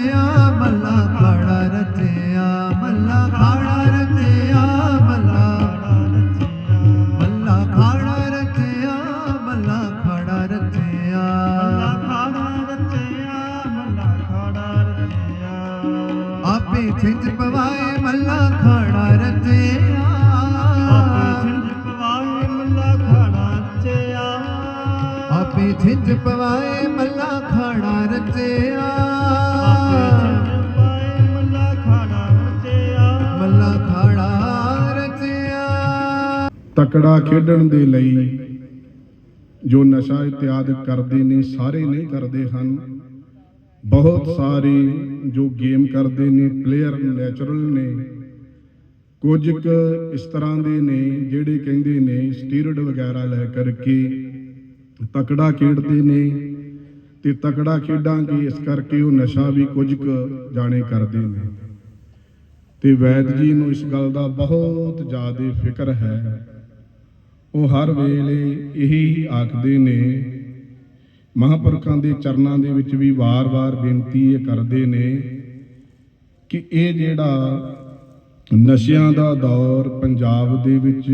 ਰਚਿਆ ਮੱਲਾ ਖਾੜਾ ਰਚਿਆ ਮੱਲਾ ਖਾੜਾ ਰਚਿਆ ਮੱਲਾ ਮੱਲਾ ਖਾੜਾ ਰਚਿਆ ਮੱਲਾ ਖਾੜਾ ਰਚਿਆ। ਆਪੇ ਛਿੰਝ ਪਵਾਏ ਮੱਲਾ ਖਾੜਾ ਰਚਿਆ। ਆਪੇ ਛਿੰਝ ਪਵਾਏ ਮੱਲਾ ਖਾੜਾ ਰਚਿਆ। ਮੱਲਾ ਤਕੜਾ ਖੇਡਣ ਦੇ ਲਈ। ਜੋ ਨਸ਼ਾ ਇਤਿਆਦ ਕਰਦੇ ਨੇ, ਸਾਰੇ ਨਹੀਂ ਕਰਦੇ ਹਨ। ਬਹੁਤ ਸਾਰੇ ਜੋ ਗੇਮ ਕਰਦੇ ਨੇ ਪਲੇਅਰ ਨੈਚੁਰਲ ਨੇ। ਕੁਝ ਕੁ ਇਸ ਤਰ੍ਹਾਂ ਦੇ ਨੇ, ਜਿਹੜੇ ਕਹਿੰਦੇ ਨੇ ਸਟੀਰਡ ਵਗੈਰਾ ਲੈ ਕਰਕੇ ਤਕੜਾ ਖੇਡਦੇ ਨੇ। ਤੇ ਤਕੜਾ ਖੇਡਾਂਗੇ, ਇਸ ਕਰਕੇ ਉਹ ਨਸ਼ਾ ਵੀ ਕੁਝ ਕੁ ਜਾਣੇ ਕਰਦੇ ਨੇ। ਤੇ ਵੈਦ ਜੀ ਨੂੰ ਇਸ ਗੱਲ ਦਾ ਬਹੁਤ ਜ਼ਿਆਦਾ ਫਿਕਰ ਹੈ। ਉਹ ਹਰ ਵੇਲੇ ਇਹੀ ਆਖਦੇ ਨੇ। ਮਹਾਂਪੁਰਖਾਂ ਦੇ ਚਰਨਾਂ ਦੇ ਵਿੱਚ ਵੀ ਵਾਰ-ਵਾਰ ਬੇਨਤੀ ਇਹ ਕਰਦੇ ਨੇ ਕਿ ਇਹ ਜਿਹੜਾ ਨਸ਼ਿਆਂ ਦਾ ਦੌਰ ਪੰਜਾਬ ਦੇ ਵਿੱਚ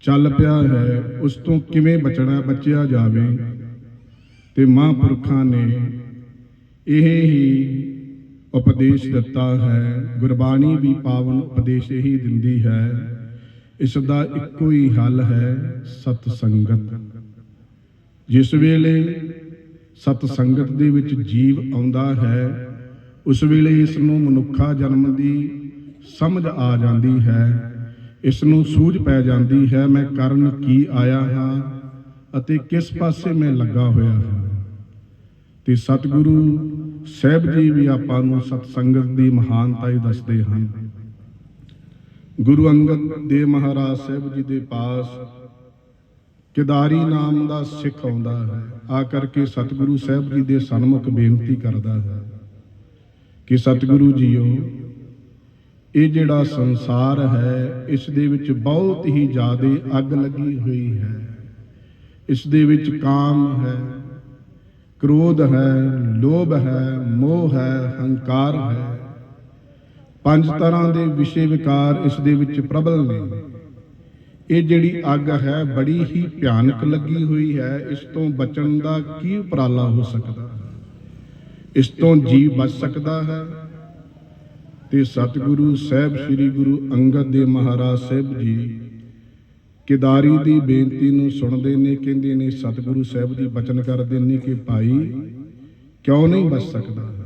ਚੱਲ ਪਿਆ ਹੈ, ਉਸ ਤੋਂ ਕਿਵੇਂ ਬਚਣਾ, ਬਚਿਆ ਜਾਵੇ ਤੇ ਮਹਾਂਪੁਰਖਾਂ ਨੇ ਇਹ ਹੀ ਉਪਦੇਸ਼ ਦਿੱਤਾ ਹੈ। ਗੁਰਬਾਣੀ ਵੀ ਪਾਵਨ ਉਪਦੇਸ਼ ਇਹੀ ਦਿੰਦੀ ਹੈ। ਇਸ ਦਾ ਇੱਕੋ ਹੀ ਹੱਲ ਹੈ ਸਤ ਸੰਗਤ। ਜਿਸ ਵੇਲੇ ਸਤ ਸੰਗਤ ਦੇ ਵਿੱਚ ਜੀਵ ਆਉਂਦਾ ਹੈ, ਉਸ ਵੇਲੇ ਇਸ ਨੂੰ ਮਨੁੱਖਾ ਜਨਮ ਦੀ ਸਮਝ ਆ ਜਾਂਦੀ ਹੈ। ਇਸ ਨੂੰ ਸੂਝ ਪੈ ਜਾਂਦੀ ਹੈ, ਮੈਂ ਕਰਨ ਕੀ ਆਇਆ ਹਾਂ ਅਤੇ ਕਿਸ ਪਾਸੇ ਮੈਂ ਲੱਗਾ ਹੋਇਆ ਹਾਂ। ਤੇ ਸਤਿਗੁਰੂ ਸਾਹਿਬ ਜੀ ਵੀ ਆਪਾਂ ਨੂੰ ਸਤ ਸੰਗਤ ਦੀ ਮਹਾਨਤਾ ਹੀ ਦੱਸਦੇ ਹਨ। ਗੁਰੂ ਅੰਗਦ ਦੇਵ ਮਹਾਰਾਜ ਸਾਹਿਬ ਜੀ ਦੇ ਪਾਸ ਕਿਦਾਰੀ ਨਾਮ ਦਾ ਸਿੱਖ ਆਉਂਦਾ ਹੈ। ਆ ਕਰਕੇ ਸਤਿਗੁਰੂ ਸਾਹਿਬ ਜੀ ਦੇ ਸਨਮੁਖ ਬੇਨਤੀ ਕਰਦਾ ਹੈ ਕਿ ਸਤਿਗੁਰੂ ਜੀਓ, ਇਹ ਜਿਹੜਾ ਸੰਸਾਰ ਹੈ, ਇਸ ਦੇ ਵਿੱਚ ਬਹੁਤ ਹੀ ਜ਼ਿਆਦਾ ਅੱਗ ਲੱਗੀ ਹੋਈ ਹੈ। ਇਸ ਦੇ ਵਿੱਚ ਕਾਮ ਹੈ, ਕ੍ਰੋਧ ਹੈ, ਲੋਭ ਹੈ, ਮੋਹ ਹੈ, ਹੰਕਾਰ ਹੈ। ਪੰਜ ਤਰ੍ਹਾਂ ਦੇ ਵਿਸ਼ੇ ਵਿਕਾਰ ਇਸ ਦੇ ਵਿੱਚ ਪ੍ਰਬਲ ਨੇ। ਇਹ ਜਿਹੜੀ ਅੱਗ ਹੈ, ਬੜੀ ਹੀ ਭਿਆਨਕ ਲੱਗੀ ਹੋਈ ਹੈ। ਇਸ ਤੋਂ ਬਚਣ ਦਾ ਕੀ ਉਪਰਾਲਾ ਹੋ ਸਕਦਾ? ਇਸ ਤੋਂ ਜੀਵ ਬਚ ਸਕਦਾ ਹੈ। ਤੇ ਸਤਿਗੁਰੂ ਸਾਹਿਬ, ਸ੍ਰੀ ਗੁਰੂ ਅੰਗਦ ਦੇਵ ਮਹਾਰਾਜ ਸਾਹਿਬ ਜੀ ਕਿਦਾਰੀ ਦੀ ਬੇਨਤੀ ਨੂੰ ਸੁਣਦੇ ਨੇ, ਕਹਿੰਦੇ ਨੇ, ਸਤਿਗੁਰੂ ਸਾਹਿਬ ਜੀ ਬਚਨ ਕਰਦੇ ਨੇ ਕਿ ਭਾਈ ਕਿਉਂ ਨਹੀਂ ਬਚ ਸਕਦਾ?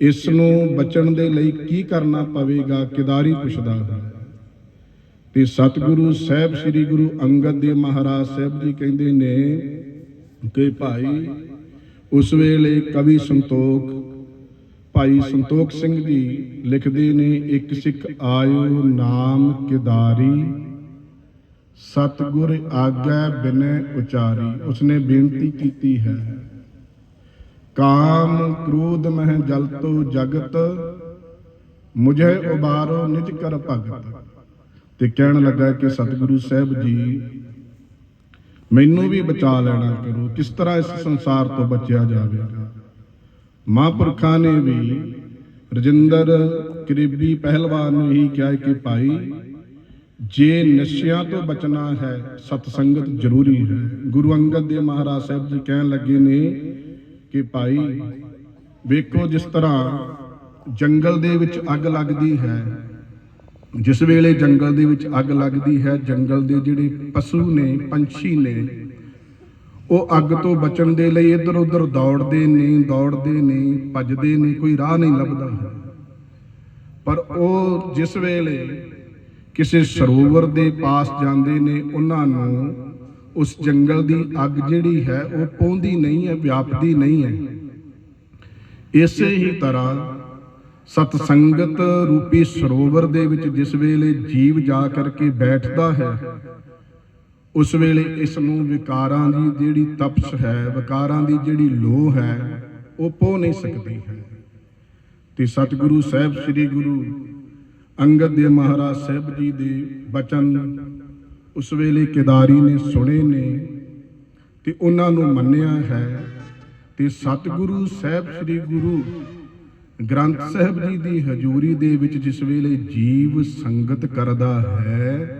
ਇਸ ਨੂੰ ਬਚਣ ਦੇ ਲਈ ਕੀ ਕਰਨਾ ਪਵੇਗਾ, ਕਿਦਾਰੀ ਪੁੱਛਦਾ ਹੈ। ਤੇ ਸਤਿਗੁਰੂ ਸਾਹਿਬ, ਸ੍ਰੀ ਗੁਰੂ ਅੰਗਦ ਦੇਵ ਮਹਾਰਾਜ ਸਾਹਿਬ ਜੀ ਕਹਿੰਦੇ ਨੇ ਕਿ ਭਾਈ, ਉਸ ਵੇਲੇ ਕਵੀ ਸੰਤੋਖ, ਭਾਈ ਸੰਤੋਖ ਸਿੰਘ ਜੀ ਲਿਖਦੇ ਨੇ, ਇੱਕ ਸਿੱਖ ਆਇਓ ਨਾਮ ਕਿਦਾਰੀ, ਸਤਿਗੁਰ ਆਗੈ ਬਿਨੈ ਉਚਾਰੀ। ਉਸਨੇ ਬੇਨਤੀ ਕੀਤੀ ਹੈ ਕਾਮ ਕ੍ਰੋਧ ਮਹਿ ਜਲਤੋ ਜਗਤ ਮੁਝੇ ਉਬਾਰੋ ਨਿਜ ਕਰ ਭਗਤ। ਤੇ ਕਹਿਣ ਲੱਗਾ ਕਿ ਸਤਿਗੁਰੂ ਸਾਹਿਬ ਜੀ, ਮੈਨੂੰ ਵੀ ਬਚਾ ਲੈਣਾ ਕਰੋ, ਕਿਸ ਤਰ੍ਹਾਂ ਇਸ ਸੰਸਾਰ ਤੋਂ ਬਚਿਆ ਜਾਵੇਗਾ ਮਹਾਂਪੁਰਖਾਂ ਨੇ ਵੀ ਰਜਿੰਦਰ ਕਰੀਬੀ ਪਹਿਲਵਾਨ ਨੂੰ ਹੀ ਕਿਹਾ ਕਿ ਭਾਈ, ਜੇ ਨਸ਼ਿਆਂ ਤੋਂ ਬਚਣਾ ਹੈ, ਸਤ ਸੰਗਤ ਜ਼ਰੂਰੀ ਹੈ। ਗੁਰੂ ਅੰਗਦ ਦੇਵ ਮਹਾਰਾਜ ਸਾਹਿਬ ਜੀ ਕਹਿਣ ਲੱਗੇ ਨੇ ਕਿ ਭਾਈ ਵੇਖੋ ਜਿਸ ਤਰ੍ਹਾਂ ਜੰਗਲ ਦੇ ਵਿੱਚ ਅੱਗ ਲੱਗਦੀ ਹੈ। ਜਿਸ ਵੇਲੇ ਜੰਗਲ ਦੇ ਵਿੱਚ ਅੱਗ ਲੱਗਦੀ ਹੈ, ਜੰਗਲ ਦੇ ਜਿਹੜੇ ਪਸ਼ੂ ਨੇ, ਪੰਛੀ ਨੇ, ਉਹ ਅੱਗ ਤੋਂ ਬਚਣ ਦੇ ਲਈ ਇੱਧਰ ਉੱਧਰ ਦੌੜਦੇ ਨੇ ਦੌੜਦੇ ਨੇ, ਭੱਜਦੇ ਨੇ, ਕੋਈ ਰਾਹ ਨਹੀਂ ਲੱਭਦਾ। ਪਰ ਉਹ ਜਿਸ ਵੇਲੇ ਕਿਸੇ ਸਰੋਵਰ ਦੇ ਪਾਸ ਜਾਂਦੇ ਨੇ, ਉਹਨਾਂ ਨੂੰ ਉਸ ਜੰਗਲ ਦੀ ਅੱਗ ਜਿਹੜੀ ਹੈ ਉਹ ਪਹੁੰਚਦੀ ਨਹੀਂ ਹੈ, ਵਿਆਪਦੀ ਨਹੀਂ ਹੈ। ਇਸੇ ਹੀ ਤਰ੍ਹਾਂ ਸਤ ਸੰਗਤ ਰੂਪੀ ਸਰੋਵਰ ਦੇ ਵਿੱਚ ਜਿਸ ਵੇਲੇ ਜੀਵ ਜਾ ਕਰਕੇ ਬੈਠਦਾ ਹੈ, ਉਸ ਵੇਲੇ ਇਸ ਨੂੰ ਵਿਕਾਰਾਂ ਦੀ ਜਿਹੜੀ ਤਪਸ਼ ਹੈ, ਵਿਕਾਰਾਂ ਦੀ ਜਿਹੜੀ ਲੋਹ ਹੈ, ਉਹ ਪੋ ਨਹੀਂ ਸਕਦੀ ਹੈ। ਤੇ ਸਤਿਗੁਰੂ ਸਾਹਿਬ, ਸ੍ਰੀ ਗੁਰੂ ਅੰਗਦ ਦੇਵ ਮਹਾਰਾਜ ਸਾਹਿਬ ਜੀ ਦੇ ਬਚਨ ਉਸ ਵੇਲੇ ਕਿਦਾਰੀ ਨੇ ਸੁਣੇ ਨੇ ਤੇ ਉਹਨਾਂ ਨੂੰ ਮੰਨਿਆ ਹੈ ਤੇ ਸਤਿਗੁਰੂ ਸਾਹਿਬ ਸ੍ਰੀ ਗੁਰੂ ਗ੍ਰੰਥ ਸਾਹਿਬ ਜੀ ਦੀ ਹਜ਼ੂਰੀ ਦੇ ਵਿੱਚ ਜਿਸ ਵੇਲੇ ਜੀਵ ਸੰਗਤ ਕਰਦਾ ਹੈ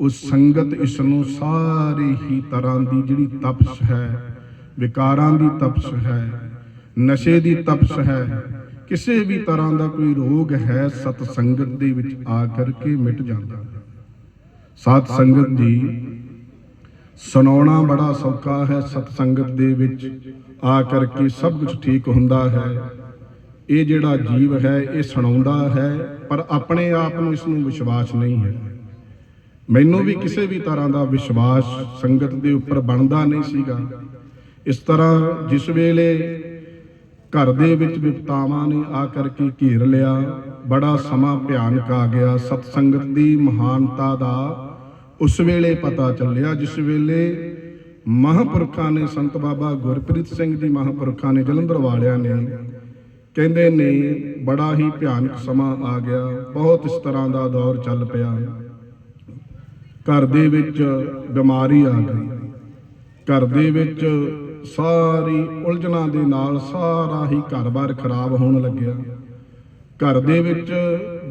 ਉਹ ਸੰਗਤ ਇਸ ਨੂੰ ਸਾਰੇ ਹੀ ਤਰ੍ਹਾਂ ਦੀ ਜਿਹੜੀ ਤਪਸ਼ ਹੈ, ਵਿਕਾਰਾਂ ਦੀ ਤਪਸ਼ ਹੈ, ਨਸ਼ੇ ਦੀ ਤਪਸ਼ ਹੈ, ਕਿਸੇ ਵੀ ਤਰ੍ਹਾਂ ਦਾ ਕੋਈ ਰੋਗ ਹੈ ਸਤ ਸੰਗਤ ਦੇ ਵਿੱਚ ਆ ਕਰਕੇ ਮਿਟ ਜਾਂਦਾ ਹੈ। ਸਤ ਸੰਗਤ ਦੀ ਸੁਣਾਉਣਾ ਬੜਾ ਸੌਖਾ ਹੈ, ਸਤ ਸੰਗਤ ਦੇ ਵਿੱਚ ਆ ਕਰਕੇ ਸਭ ਕੁਝ ਠੀਕ ਹੁੰਦਾ ਹੈ। ਇਹ ਜਿਹੜਾ ਜੀਵ ਹੈ, ਇਹ ਸੁਣਾਉਂਦਾ ਹੈ, ਪਰ ਆਪਣੇ ਆਪ ਨੂੰ ਇਸ ਨੂੰ ਵਿਸ਼ਵਾਸ ਨਹੀਂ ਹੈ। ਮੈਨੂੰ ਵੀ ਕਿਸੇ ਵੀ ਤਰ੍ਹਾਂ ਦਾ ਵਿਸ਼ਵਾਸ ਸੰਗਤ ਦੇ ਉੱਪਰ ਬਣਦਾ ਨਹੀਂ ਸੀਗਾ। ਇਸ ਤਰ੍ਹਾਂ ਜਿਸ ਵੇਲੇ ਘਰ ਦੇ ਵਿੱਚ ਵਿਪਤਾਵਾਂ ਨੇ ਆ ਕਰਕੇ ਘੇਰ ਲਿਆ। ਬੜਾ ਸਮਾਂ ਭਿਆਨਕ ਆ ਗਿਆ। ਸਤ ਸੰਗਤ ਦੀ ਮਹਾਨਤਾ ਦਾ ਉਸ ਵੇਲੇ ਪਤਾ ਚੱਲਿਆ, ਜਿਸ ਵੇਲੇ ਮਹਾਂਪੁਰਖਾਂ ਨੇ ਸੰਤ ਬਾਬਾ ਗੁਰਪ੍ਰੀਤ ਸਿੰਘ ਜੀ ਮਹਾਂਪੁਰਖਾਂ ਨੇ ਜਲੰਧਰ ਵਾਲਿਆਂ ਨੇ ਕਹਿੰਦੇ ਨੇ, ਬੜਾ ਹੀ ਭਿਆਨਕ ਸਮਾਂ ਆ ਗਿਆ। ਬਹੁਤ ਇਸ ਤਰ੍ਹਾਂ ਦਾ ਦੌਰ ਚੱਲ ਪਿਆ। ਘਰ ਦੇ ਵਿੱਚ ਬਿਮਾਰੀ ਆ ਗਈ। ਘਰ ਦੇ ਵਿੱਚ ਸਾਰੀ ਉਲਝਣਾਂ ਦੇ ਨਾਲ ਸਾਰਾ ਹੀ ਘਰ-ਬਾਰ ਖਰਾਬ ਹੋਣ ਲੱਗਿਆ। ਘਰ ਦੇ ਵਿੱਚ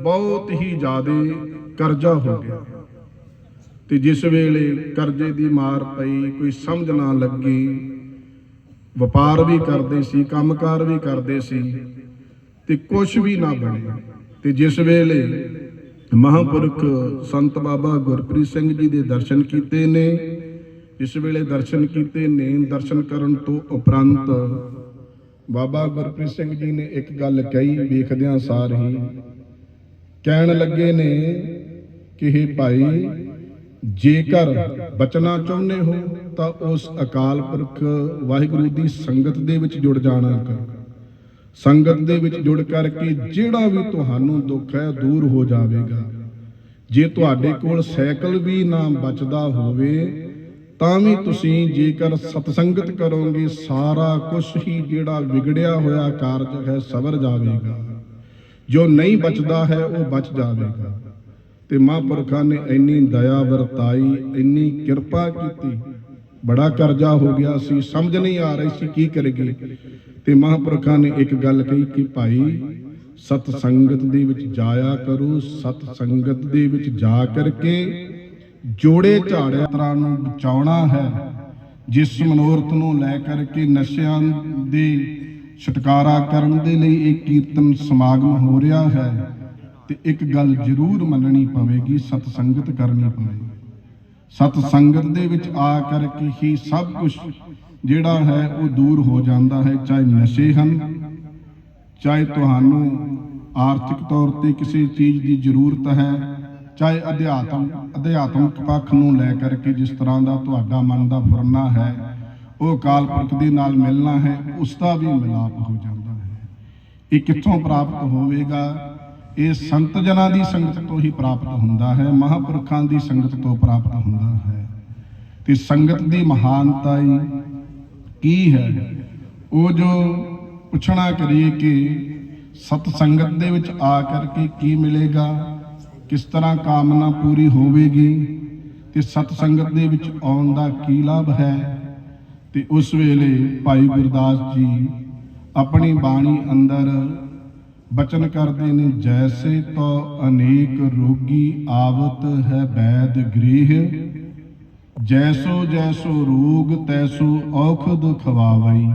ਬਹੁਤ ਹੀ ਜ਼ਿਆਦਾ ਕਰਜ਼ਾ ਹੋ ਗਿਆ। ਤੇ ਜਿਸ ਵੇਲੇ ਕਰਜ਼ੇ ਦੀ ਮਾਰ ਪਈ, ਕੋਈ ਸਮਝ ਨਾ ਲੱਗੀ। ਵਪਾਰ ਵੀ ਕਰਦੇ ਸੀ, ਕੰਮਕਾਰ ਵੀ ਕਰਦੇ ਸੀ, ਤੇ ਕੁਝ ਵੀ ਨਾ ਬਣਿਆ ਤੇ ਜਿਸ ਵੇਲੇ ਮਹਾਂਪੁਰਖ ਸੰਤ ਬਾਬਾ ਗੁਰਪ੍ਰੀਤ ਸਿੰਘ ਜੀ ਦੇ ਦਰਸ਼ਨ ਕੀਤੇ ਨੇ ਇਸ ਵੇਲੇ ਦਰਸ਼ਨ ਕੀਤੇ ਨੇ ਦਰਸ਼ਨ ਕਰਨ ਤੋਂ ਉਪਰੰਤ ਬਾਬਾ ਗੁਰਪ੍ਰੀਤ ਸਿੰਘ ਜੀ ਨੇ ਇੱਕ ਗੱਲ ਕਹੀ ਵੇਖਦਿਆਂ ਸਾਰ ਹੀ। ਕਹਿਣ ਲੱਗੇ ਨੇ ਕਿ ਇਹ ਭਾਈ, ਜੇਕਰ ਬਚਣਾ ਚਾਹੁੰਦੇ ਹੋ, ਤਾਂ ਉਸ ਅਕਾਲ ਪੁਰਖ ਵਾਹਿਗੁਰੂ ਦੀ ਸੰਗਤ ਦੇ ਵਿੱਚ ਜੁੜ ਜਾਣਾ ਕਰ। ਸੰਗਤ ਦੇ ਵਿੱਚ ਜੁੜ ਕਰਕੇ ਜਿਹੜਾ ਵੀ ਤੁਹਾਨੂੰ ਦੁੱਖ ਹੈ, ਦੂਰ ਹੋ ਜਾਵੇਗਾ। ਜੇ ਤੁਹਾਡੇ ਕੋਲ ਸਾਈਕਲ ਵੀ ਨਾ ਬਚਦਾ ਹੋਵੇ ਤਾਂ ਵੀ ਤੁਸੀਂ ਜੇਕਰ ਸਤਸੰਗਤ ਕਰੋਗੇ, ਸਾਰਾ ਕੁਝ ਹੀ ਜਿਹੜਾ ਵਿਗੜਿਆ ਹੋਇਆ ਕਾਰਜ ਹੈ, ਸਵਰ ਜਾਵੇਗਾ। ਜੋ ਨਹੀਂ ਬਚਦਾ ਹੈ, ਉਹ ਬਚ ਜਾਵੇਗਾ। ਤੇ ਮਹਾਂਪੁਰਖਾਂ ਨੇ ਇੰਨੀ ਦਇਆ ਵਰਤਾਈ, ਇੰਨੀ ਕਿਰਪਾ ਕੀਤੀ। ਬੜਾ ਕਰਜ਼ਾ ਹੋ ਗਿਆ ਸੀ, ਸਮਝ ਨਹੀਂ ਆ ਰਹੀ ਸੀ ਕੀ ਕਰੀਏ। ਤੇ ਮਹਾਂਪੁਰਖਾਂ ਨੇ ਇੱਕ ਗੱਲ ਕਹੀ ਕਿ ਭਾਈ ਸਤ ਸੰਗਤ ਦੇ ਵਿੱਚ ਜਾਇਆ ਕਰੋ ਸਤ ਸੰਗਤ ਦੇ ਵਿੱਚ ਜਾ ਕਰਕੇ ਜੋੜੇ ਝਾੜਿਆਂ ਤਰ੍ਹਾਂ ਨੂੰ ਬਚਾਉਣਾ ਹੈ, ਜਿਸ ਮਨੋਰਥ ਨੂੰ ਲੈ ਕਰਕੇ ਨਸ਼ਿਆਂ ਦੇ ਛੁਟਕਾਰਾ ਕਰਨ ਦੇ ਲਈ ਇਹ ਕੀਰਤਨ ਸਮਾਗਮ ਹੋ ਰਿਹਾ ਹੈ, ਤੇ ਇੱਕ ਗੱਲ ਜ਼ਰੂਰ ਮੰਨਣੀ ਪਵੇਗੀ, ਸਤ ਸੰਗਤ ਕਰਨੀ ਪਵੇਗੀ। ਸਤ ਸੰਗਤ ਦੇ ਵਿੱਚ ਆ ਕਰਕੇ ਹੀ ਸਭ ਕੁਝ ਜਿਹੜਾ ਹੈ ਉਹ ਦੂਰ ਹੋ ਜਾਂਦਾ ਹੈ, ਚਾਹੇ ਨਸ਼ੇ ਹਨ, ਚਾਹੇ ਤੁਹਾਨੂੰ ਆਰਥਿਕ ਤੌਰ ਤੇ ਕਿਸੇ ਚੀਜ਼ ਦੀ ਜ਼ਰੂਰਤ ਹੈ ਚਾਹੇ ਅਧਿਆਤਮ ਅਧਿਆਤਮਿਕ ਪੱਖ ਨੂੰ ਲੈ ਕਰਕੇ ਜਿਸ ਤਰ੍ਹਾਂ ਦਾ ਤੁਹਾਡਾ ਮਨ ਦਾ ਫੁਰਨਾ ਹੈ, ਉਹ ਅਕਾਲ ਪੁਰਖ ਦੇ ਨਾਲ ਮਿਲਣਾ ਹੈ, ਉਸ ਦਾ ਵੀ ਮਿਲਾਪ ਹੋ ਜਾਂਦਾ ਹੈ। ਇਹ ਕਿੱਥੋਂ ਪ੍ਰਾਪਤ ਹੋਵੇਗਾ? ਇਹ ਸੰਤ ਜਨਾਂ ਦੀ ਸੰਗਤ ਤੋਂ ਹੀ ਪ੍ਰਾਪਤ ਹੁੰਦਾ ਹੈ, ਮਹਾਪੁਰਖਾਂ ਦੀ ਸੰਗਤ ਤੋਂ ਪ੍ਰਾਪਤ ਹੁੰਦਾ ਹੈ। ਤੇ ਸੰਗਤ ਦੀ ਮਹਾਨਤਾ ਹੀ ਕੀ ਹੈ? ਉਹ ਜੋ ਪੁੱਛਣਾ ਕਰੀਏ ਕਿ ਸਤ ਸੰਗਤ ਦੇ ਵਿੱਚ ਆ ਕਰਕੇ ਕੀ ਮਿਲੇਗਾ? ਕਿਸ ਤਰ੍ਹਾਂ ਕਾਮਨਾ ਪੂਰੀ ਹੋਵੇਗੀ ਤੇ ਸਤ ਸੰਗਤ ਦੇ ਵਿੱਚ ਆਉਣ ਦਾ ਕੀ ਲਾਭ ਹੈ? ਤੇ ਉਸ ਵੇਲੇ ਭਾਈ ਗੁਰਦਾਸ ਜੀ ਆਪਣੀ ਬਾਣੀ ਅੰਦਰ ਬਚਨ ਕਰਦੇ ਨੇ, ਜੈਸੇ ਤੋ ਅਨੇਕ ਰੋਗੀ ਆਵਤ ਹੈ ਬੈਦ ਗ੍ਰਹਿ, ਜੈਸੋ ਜੈਸੋ ਰੋਗ ਤੈਸੋ ਔਖਦ ਖਵਾਵਈ।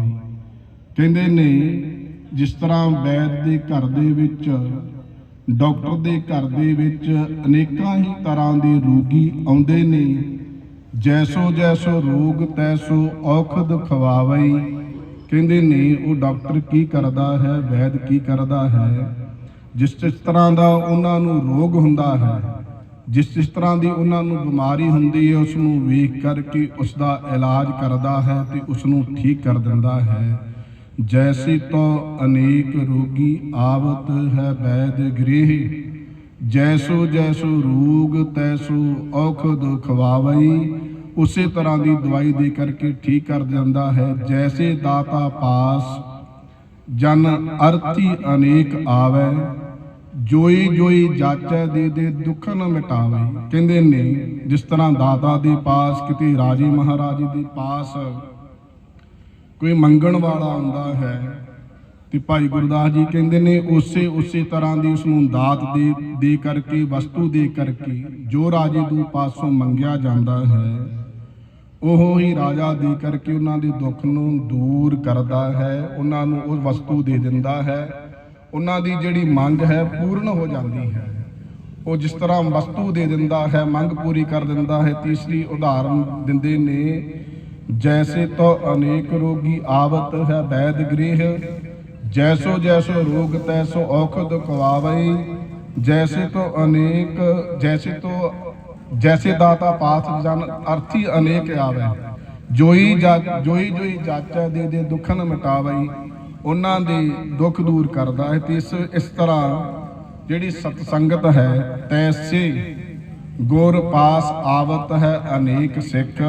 ਕਹਿੰਦੇ ਨੇ, ਜਿਸ ਤਰ੍ਹਾਂ ਵੈਦ ਦੇ ਘਰ ਦੇ ਵਿੱਚ ਡਾਕਟਰ ਦੇ ਘਰ ਦੇ ਵਿੱਚ ਅਨੇਕਾਂ ਹੀ ਤਰ੍ਹਾਂ ਦੇ ਰੋਗੀ ਆਉਂਦੇ ਨੇ। ਜੈਸੋ ਜੈਸੋ ਰੋਗ, ਤੈਸੋ ਔਖਦ ਖਵਾਵਈ। ਕਹਿੰਦੇ ਨੇ, ਉਹ ਡਾਕਟਰ ਕੀ ਕਰਦਾ ਹੈ? ਵੈਦ ਕੀ ਕਰਦਾ ਹੈ? ਜਿਸ ਜਿਸ ਤਰ੍ਹਾਂ ਦਾ ਉਹਨਾਂ ਨੂੰ ਰੋਗ ਹੁੰਦਾ ਹੈ, ਜਿਸ ਜਿਸ ਤਰ੍ਹਾਂ ਦੀ ਉਹਨਾਂ ਨੂੰ ਬਿਮਾਰੀ ਹੁੰਦੀ ਹੈ ਉਸ ਨੂੰ ਵੇਖ ਕਰਕੇ ਉਸ ਦਾ ਇਲਾਜ ਕਰਦਾ ਹੈ ਤੇ ਉਸ ਨੂੰ ਠੀਕ ਕਰ ਦਿੰਦਾ ਹੈ। ਜੈਸੀ ਤੋ ਅਨੇਕ ਰੋਗੀ ਆਵਤ ਹੈ ਵੈਦ ਗ੍ਰਹਿ, ਜੈਸੋ ਜੈਸੋ ਰੋਗ ਤੈਸੋ ਔਖਦ ਖਵਾਵਈ। ਉਸੇ ਤਰ੍ਹਾਂ ਦੀ ਦਵਾਈ ਦੇ ਕਰਕੇ ਠੀਕ ਕਰ ਦਿੰਦਾ ਹੈ, ਜੈਸੇ ਦਾਤਾ ਪਾਸ, ਜਨ ਅਰਥੀ ਅਨੇਕ ਆਵੇ, ਜੋਈ ਜੋਈ ਜਾਚੈ ਦੇ ਦੇ ਦੁੱਖ ਨ ਮਿਟਾਵੇ। ਕਹਿੰਦੇ ਨੇ, ਜਿਸ ਤਰ੍ਹਾਂ ਦਾਤਾ ਦੇ ਪਾਸ, ਕਿਤੇ ਰਾਜੇ ਮਹਾਰਾਜੇ ਦੇ ਪਾਸ ਕੋਈ ਮੰਗਣ ਵਾਲਾ ਆਉਂਦਾ ਹੈ ਤੇ ਭਾਈ ਗੁਰਦਾਸ ਜੀ ਕਹਿੰਦੇ ਨੇ ਉਸੇ ਉਸੇ ਤਰ੍ਹਾਂ ਦੀ ਉਸ ਨੂੰ ਦਾਤ ਦੇ ਦੇ ਕਰਕੇ, ਵਸਤੂ ਦੇ ਕਰਕੇ ਜੋ ਰਾਜੇ ਦੇ ਪਾਸੋਂ ਮੰਗਿਆ ਜਾਂਦਾ ਹੈ, ਉਹ ਹੀ ਰਾਜਾ ਦੇ ਕਰਕੇ ਉਹਨਾਂ ਦੇ ਦੁੱਖ ਨੂੰ ਦੂਰ ਕਰਦਾ ਹੈ, ਉਹਨਾਂ ਨੂੰ ਉਹ ਵਸਤੂ ਦੇ ਦਿੰਦਾ ਹੈ, ਉਹਨਾਂ ਦੀ ਜਿਹੜੀ ਮੰਗ ਹੈ ਪੂਰਨ ਹੋ ਜਾਂਦੀ ਹੈ। ਉਹ ਜਿਸ ਤਰ੍ਹਾਂ ਵਸਤੂ ਦੇ ਦਿੰਦਾ ਹੈ, ਮੰਗ ਪੂਰੀ ਕਰ ਦਿੰਦਾ ਹੈ, ਤੀਸਰੀ ਉਦਾਹਰਨ ਦਿੰਦੇ ਨੇ ਜੈਸੇ ਤੋ ਅਨੇਕ ਰੋਗੀ ਆਵਤ ਹੈ ਵੈਦ ਗ੍ਰਹਿ, ਜੈਸੋ ਜੈਸੋ ਰੋਗ ਤੈਸੋ ਔਖਦ ਕਵਾਵਈ ਜੈਸੇ ਤੋ ਅਨੇਕ, ਜੈਸੇ ਤੋ, ਜੈਸੇ ਦਾਤਾ ਪਾਥ ਜਨ ਅਰਥੀ ਅਨੇਕ ਆਵੇ, ਜੋਈ ਜਾ, ਜੋਈ ਜੋਈ ਜਾਚੈ ਦੇ ਦੇ ਦੁਖਨ ਮਿਟਾਵਈ, ਉਹਨਾਂ ਦੇ ਦੁੱਖ ਦੂਰ ਕਰਦਾ ਹੈ ਤੇ ਇਸ ਇਸ ਤਰ੍ਹਾਂ ਜਿਹੜੀ ਸਤ ਸੰਗਤ ਹੈ ਤੈਸੇ ਗੁਰ ਪਾਸ ਆਵਤ ਹੈ ਅਨੇਕ ਸਿੱਖ।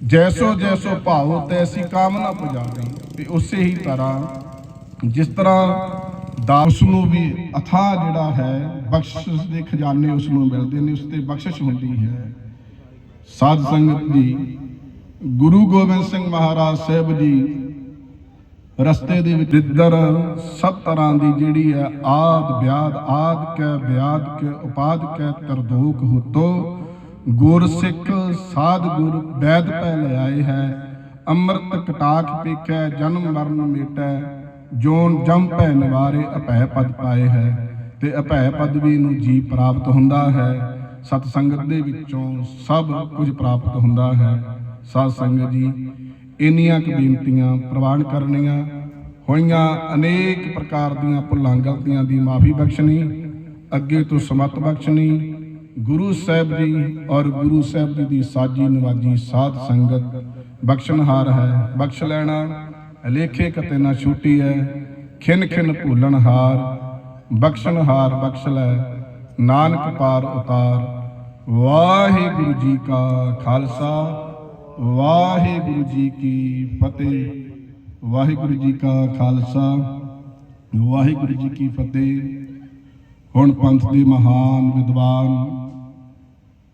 ਜੈਸੋ ਜੈਸੋ ਭਾਵ ਤੈਸੀ ਕਾਮਨਾ ਪੁਜਾਵੇ ਤੇ ਉਸੇ ਹੀ ਤਰ੍ਹਾਂ ਜਿਸ ਤਰ੍ਹਾਂ ਦਾਸ ਨੂੰ ਵੀ ਅਥਾ ਜਿਹੜਾ ਹੈ ਬਖਸ਼ਿਸ਼ ਦੇ ਖਜ਼ਾਨੇ ਉਸ ਨੂੰ ਮਿਲਦੇ ਨੇ ਉਸ ਤੇ ਬਖਸ਼ਿਸ਼ ਹੁੰਦੀ ਹੈ ਸਾਧ ਸੰਗਤ ਜੀ ਗੁਰੂ ਗੋਬਿੰਦ ਸਿੰਘ ਮਹਾਰਾਜ ਸਾਹਿਬ ਜੀ ਰਸਤੇ ਦੇ ਵਿੱਚ ਜਿੱਧਰ ਸਭ ਤਰ੍ਹਾਂ ਦੀ ਜਿਹੜੀ ਹੈ ਆਦ ਵਿਆਦ ਆਦ ਕੈ ਵਿਆਦ ਕੈ ਉਪਾਦ ਕੈ ਤਰਦੋਖ ਹੁਤੋ ਗੁਰ ਸਿੱਖ ਸਾਧ ਗੁਰ ਵੈਦ ਪੈ ਲਿਆਏ ਹੈ, ਅੰਮ੍ਰਿਤ ਕਟਾਖ ਪੀਖੈ ਜਨਮ ਮਰਨ ਮੇਟੈ, ਜੋਨ ਜਮ ਪੈ ਨਿਵਾਰੇ, ਅਭੈ ਪਦ ਪਾਏ ਹੈ, ਤੇ ਅਭੈ ਪਦਵੀ ਨੂੰ ਜੀ ਪ੍ਰਾਪਤ ਹੁੰਦਾ ਹੈ। ਸਤ ਸੰਗਤ ਦੇ ਵਿੱਚੋਂ ਸਭ ਕੁਝ ਪ੍ਰਾਪਤ ਹੁੰਦਾ ਹੈ। ਸਾਧ ਸੰਗਤ ਜੀ, ਇੰਨੀਆਂ ਕੁ ਬੇਨਤੀਆਂ ਪ੍ਰਵਾਨ ਕਰਨੀਆਂ। ਹੋਈਆਂ ਅਨੇਕ ਪ੍ਰਕਾਰ ਦੀਆਂ ਭੁੱਲਾਂ, ਗਲਤੀਆਂ ਦੀ ਮਾਫੀ ਬਖਸ਼ਣੀ, ਅੱਗੇ ਤੋਂ ਸਮਤ ਬਖਸ਼ਣੀ ਗੁਰੂ ਸਾਹਿਬ ਜੀ ਔਰ ਗੁਰੂ ਸਾਹਿਬ ਜੀ ਦੀ ਸਾਜੀ ਨਵਾਜੀ ਸਾਧ ਸੰਗਤ ਬਖਸ਼ਣਹਾਰ ਹੈ, ਬਖਸ਼ ਲੈਣਾ ਲੇਖੇ ਕਤੇ ਨਾ ਛੂਟੀ ਹੈ, ਖਿਨ ਖਿਨ ਭੁੱਲਣਹਾਰ ਬਖਸ਼ਣਹਾਰ ਬਖਸ਼ ਲੈ, ਨਾਨਕ ਪਾਰ ਉਤਾਰ। ਵਾਹਿਗੁਰੂ ਜੀ ਕਾ ਖਾਲਸਾ, ਵਾਹਿਗੁਰੂ ਜੀ ਕੀ ਫਤਿਹ। ਵਾਹਿਗੁਰੂ ਜੀ ਕਾ ਖਾਲਸਾ, ਵਾਹਿਗੁਰੂ ਜੀ ਕੀ ਫਤਿਹ। ਹੁਣ ਪੰਥ ਦੇ ਮਹਾਨ ਵਿਦਵਾਨ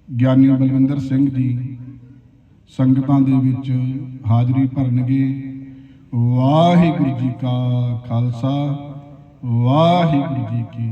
ਗਿਆਨੀ ਬਲਵਿੰਦਰ ਸਿੰਘ ਜੀ ਸੰਗਤਾਂ ਦੇ ਵਿੱਚ ਹਾਜ਼ਰੀ ਭਰਨਗੇ। ਵਾਹਿਗੁਰੂ ਜੀ ਕਾ ਖਾਲਸਾ, ਵਾਹਿਗੁਰੂ ਜੀ ਕੀ